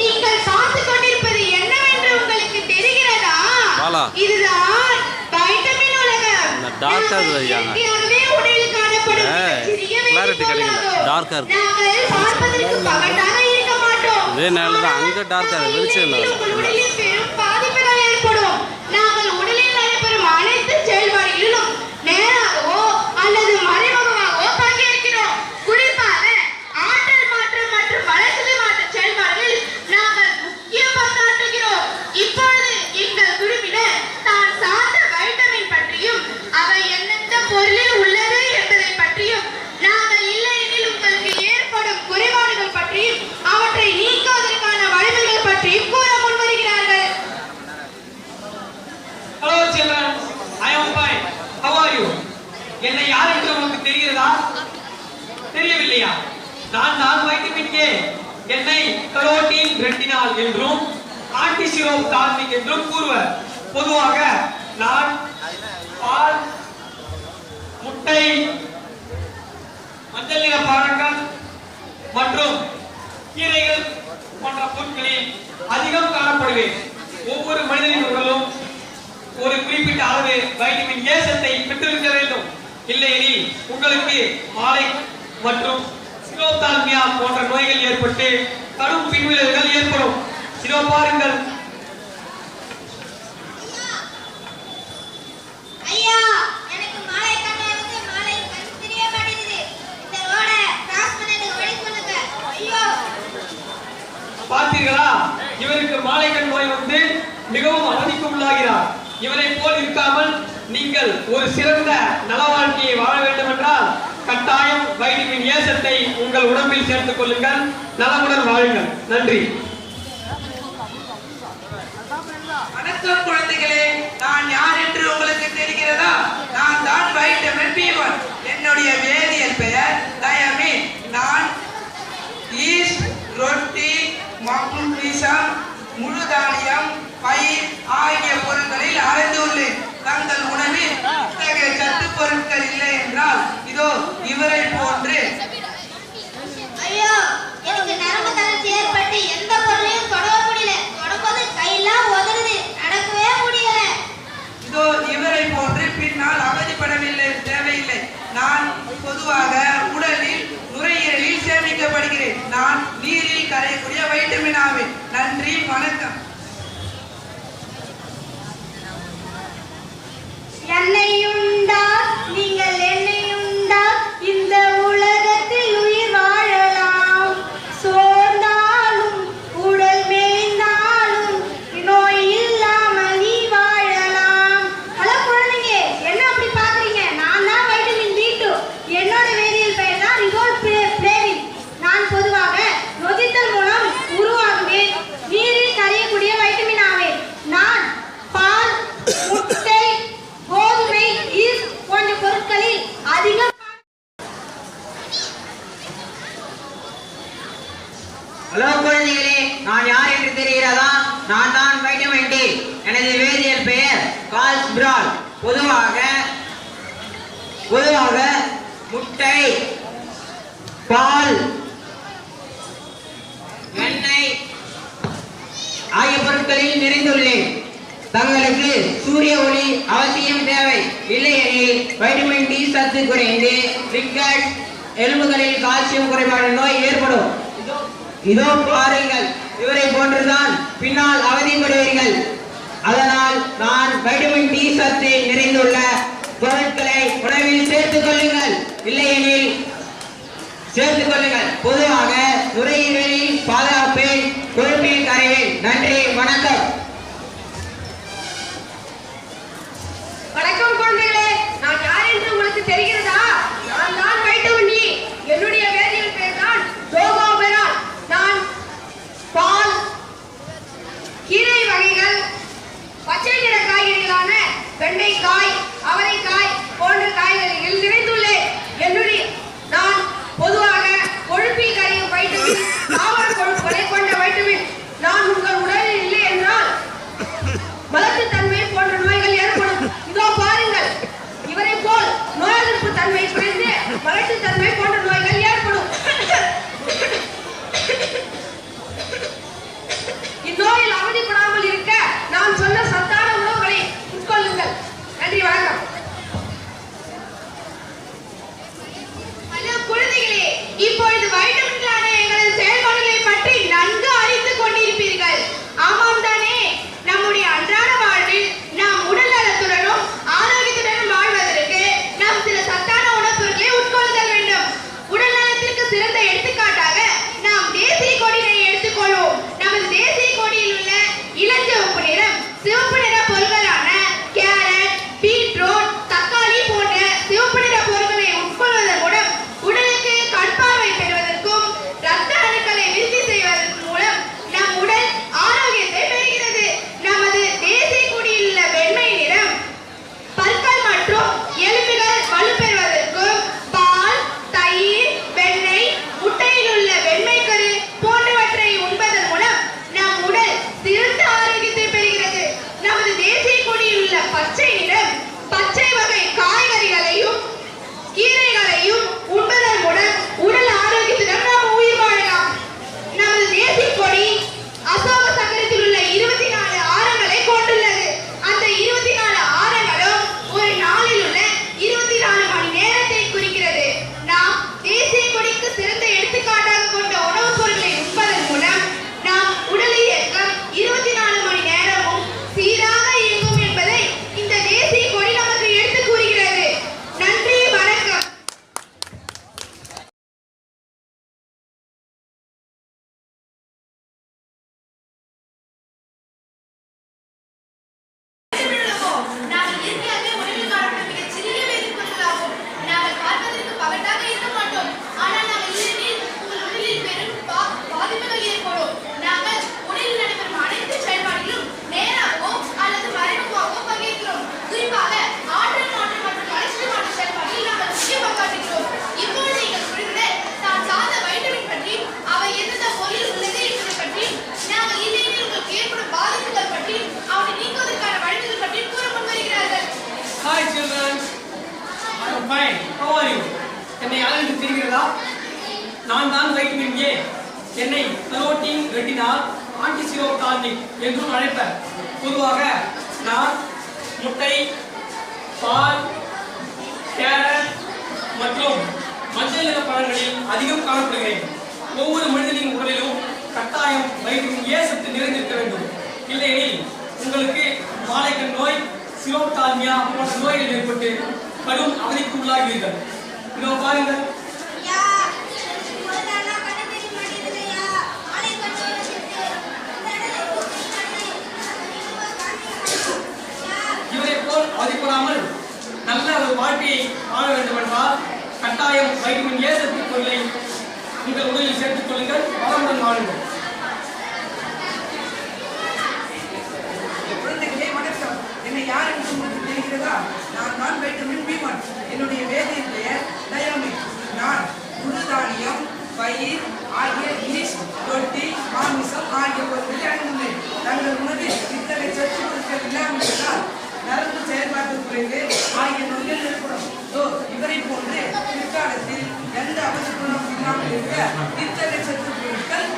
நீங்கள் பார்த்து கொண்டிருப்பது என்னவென்று உங்களுக்கு தெரிகிறதா. இதுதான் வைட்டமின் உலகம் உடலில் காணப்படும் கிடைக்கல. ஆ இருக்கு. இதே நேரம் தான் அங்க இருக்கு. வெளிச்சம் இல்ல. தெரிகிறதா தெரியவில்லையா? நான் நான் வைட்டமின் ஏ என்னை கரோட்டின் ரெட்டினால் என்றும் ஆன்டிசிரோப் டார்மிக் என்றும் கூறுவர். பொதுவாக நான் பால் முட்டை மஞ்சள் நிற பழங்கள் மற்றும் கீரைகள் போன்ற பொருட்களில் அதிகம் காணப்படுவேன். ஒவ்வொரு மனிதனின் உடலும் ஒரு குறிப்பிட்ட அளவு வைட்டமின் ஏ சத்தை பெற்றிருக்க வேண்டும். இல்லையெனில் உங்களுக்கு மாலை மற்றும் சிரோதால்மியா போன்ற நோய்கள் ஏற்பட்டு கடும் பின்விளைவுகள் ஏற்படும். இதோ பாருங்கள். பார்த்தீர்களா? இவருக்கு மாலைக்கண் நோய் வந்து மிகவும் அவதிக்கு உள்ளாகிறார். இவரை போல் இருக்காமல் நீங்கள் ஒரு சிறந்த நல வாழ்க்கையை வாழ வேண்டும் என்றால் கட்டாயம் வைட்டமின் ஏசத்தை உங்கள் உடம்பில் சேர்த்துக் கொள்ளுங்கள். நலமுடன் வாழுங்கள். நன்றி. வணக்கம் குழந்தைகளே. நான் யார் என்று உங்களுக்கு தெரிகிறதா? நான் தான் வைட்டமின் பி ஒன் என்னுடைய வேதியியல் பெயர் தயமின். நான் ஈஸ்ட் ரொட்டி மக்னீசியம் முழு தானியம் பயிர் ஆகிய பொருட்களில் அரைந்துள்ளேன். தங்கள் உணவில் இத்தகைய சத்து பொருட்கள் இல்லை என்றால் இதோ இவரை போன்று ஐயோ எனக்கு நரம்பு தளர்ச்சி ஏற்பட்டு எந்த பொருளையும் தொடவே முடியல தொடப்பது கையெல்லாம் உதறுது நடக்கவே முடியல இதோ இவரை போன்று பின்னால் அவதிப்படவில்லை தேவையில்லை நான் பொதுவாக உடலில் நுரையீரலில் சேமிக்கப்படுகிறேன் நான் நீரில் கரையக்கூடிய வைட்டமின் ஆவேன் நன்றி வணக்கம் என்னையுண்டா நீங்கள் என்னையுண்டா இந்த உலகத்தில் உயிர் வாழலாம் சோர்ந்தாலும் உடல் மேய்ந்தாலும் நோய் இல்லாமல் நீ வாழலாம் ஹலோ குழந்தைங்க என்ன அப்படி பாக்குறீங்க நான் தான் வைட்டமின் பி டூ என்னோட வேதியியல் பெயர் தான் ரிவோல் பிளேவின் நான் பொதுவாக நொதித்தல் மூலம் உருவாகுவேன் நீரில் கரையக்கூடிய வைட்டமின் ஆவேன் நான் பால் முட்டை கோதுமை ஈஸ்ட் போன்ற பொருட்களில் அதிகம் ஹலோ குழந்தைகளே நான் யார் என்று தெரிகிறதா நான் தான் வைட்டமின் டி எனது வேதியியல் பெயர் கால்ஸ் பிரால் பொதுவாக பொதுவாக முட்டை பால் எண்ணெய் ஆகிய பொருட்களில் நிறைந்துள்ளேன் தங்களுக்கு சூரிய ஒளி அவசியம் தேவை. இல்லையெனில் வைட்டமின் டி சத்து குறைந்து ரிக்கட் எலும்புகளில் கால்சியம் குறைபாடு நோய் ஏற்படும். இதோ பாருங்கள் இவரை போன்றுதான் பின்னால் அவதிப்படுவீர்கள். அதனால் நான் வைட்டமின் டி சத்து நிறைந்துள்ள பொருட்களை உணவில் சேர்த்துக் கொள்ளுங்கள். இல்லையெனில் சேர்த்துக் கொள்ளுங்கள். பொதுவாக நுரையீரலில் பாதுகாப்பேன் கொழுப்பில் கரைவேன் நன்றி வணக்கம் வணக்கம் குழந்தைகளே நான் யார் என்று உங்களுக்கு தெரிகிறதா நான் தான் வைட்டமின் டி என்னுடைய வேதியியல் பெயர் தான் டோகோபெரால் நான் பால் கீரை வகைகள் பச்சை நிற காய்கறிகளான வெண்டைக்காய் அவரை என்னை ஃப்ளோட்டிங் ரெட்டினா ஆன்டிசியோகார்னிக் என்றும் அழைப்பர். பொதுவாக நான் முட்டை பால் கேரட் மற்றும் மஞ்சள் நிற பழங்களில் அதிகம் காணப்படுகிறேன். ஒவ்வொரு மனிதனின் உடலிலும் கட்டாயம் வைட்டமின் ஏசத்து நிறைந்திருக்க வேண்டும். இல்லையெனில் உங்களுக்கு மாலைக்கண் நோய் சிரோப்தால்மியா போன்ற நோய்கள் ஏற்பட்டு கடும் அவதிக்கு உள்ளாகிறீர்கள். இதோ பாருங்கள். ஒரு பாட்டியை காண வேண்டும் என்றால் கட்டாயம் வைட்டமின் ஏ சத்துக்கொள்ளை உங்கள் உடலில் சேர்த்துக் கொள்ளுங்கள் வளமுடன் வாழுங்கள். என்னை யார் என்று உங்களுக்கு தெரிகிறதா? நான் தான் வைட்டமின் என்னுடைய வேதியின் பெயர் நான் முழுதானியம் பயிர் ஆகிய இனிஷ் ரொட்டி மாமிசம் ஆகிய பொருட்களை அணுகுவேன் தங்கள் உணவில் இத்தகைய சத்து பொருட்கள் இல்லாமல் நரம்பு குறைவு ஆகிய நோய்கள் ஏற்படும் இவரை போன்று பிற்காலத்தில் எந்த அவசரம் இல்லாமல் இருக்க நித்த நட்சத்திர பொருட்கள்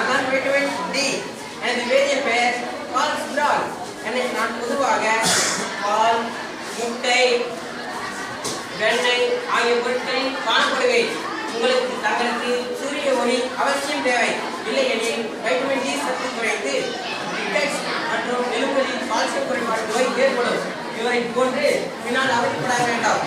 ஆனால் விட்டமின் டி எனது வேதியியல் பெயர் கால்ஸ்டால் என்னை நான் பொதுவாக பால் முட்டை வெண்ணெய் ஆகிய பொருட்களில் காணப்படுகிறேன் உங்களுக்கு தங்களுக்கு சூரிய ஒளி அவசியம் தேவை. இல்லையெனில் வைட்டமின் டி சத்து குறைந்து மற்றும் எலும்புகளில் கால்சியம் குறைபாடு நோய் ஏற்படும். இவரை போன்று பின்னால் அவதிப்பட வேண்டாம்.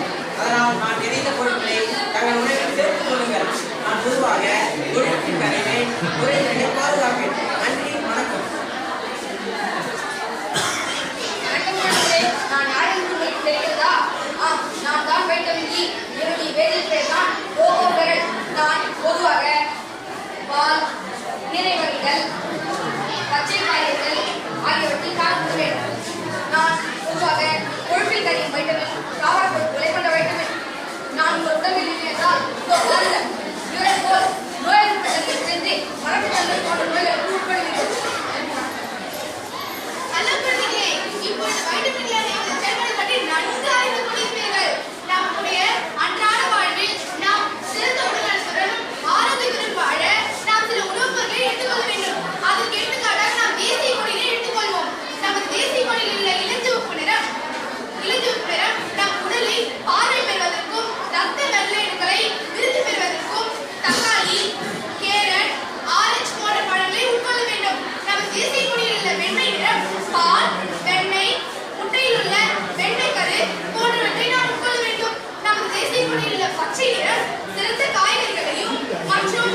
பால் வெண்ணெய் முட்டையில் உள்ள வெண்ணைக்கரு போன்றவற்றை நாம் உட்கொள்ள வேண்டும். நமது தேசிய கொடியில் உள்ள பச்சை நிறம் சிறந்த காய்கறிகளையும் மற்றும்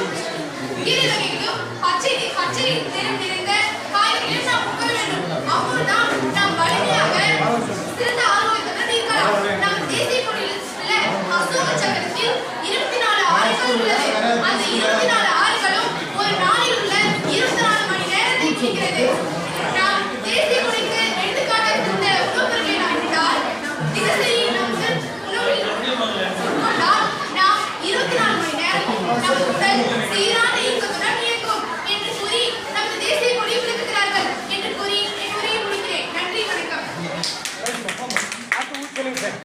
பச்சை பச்சை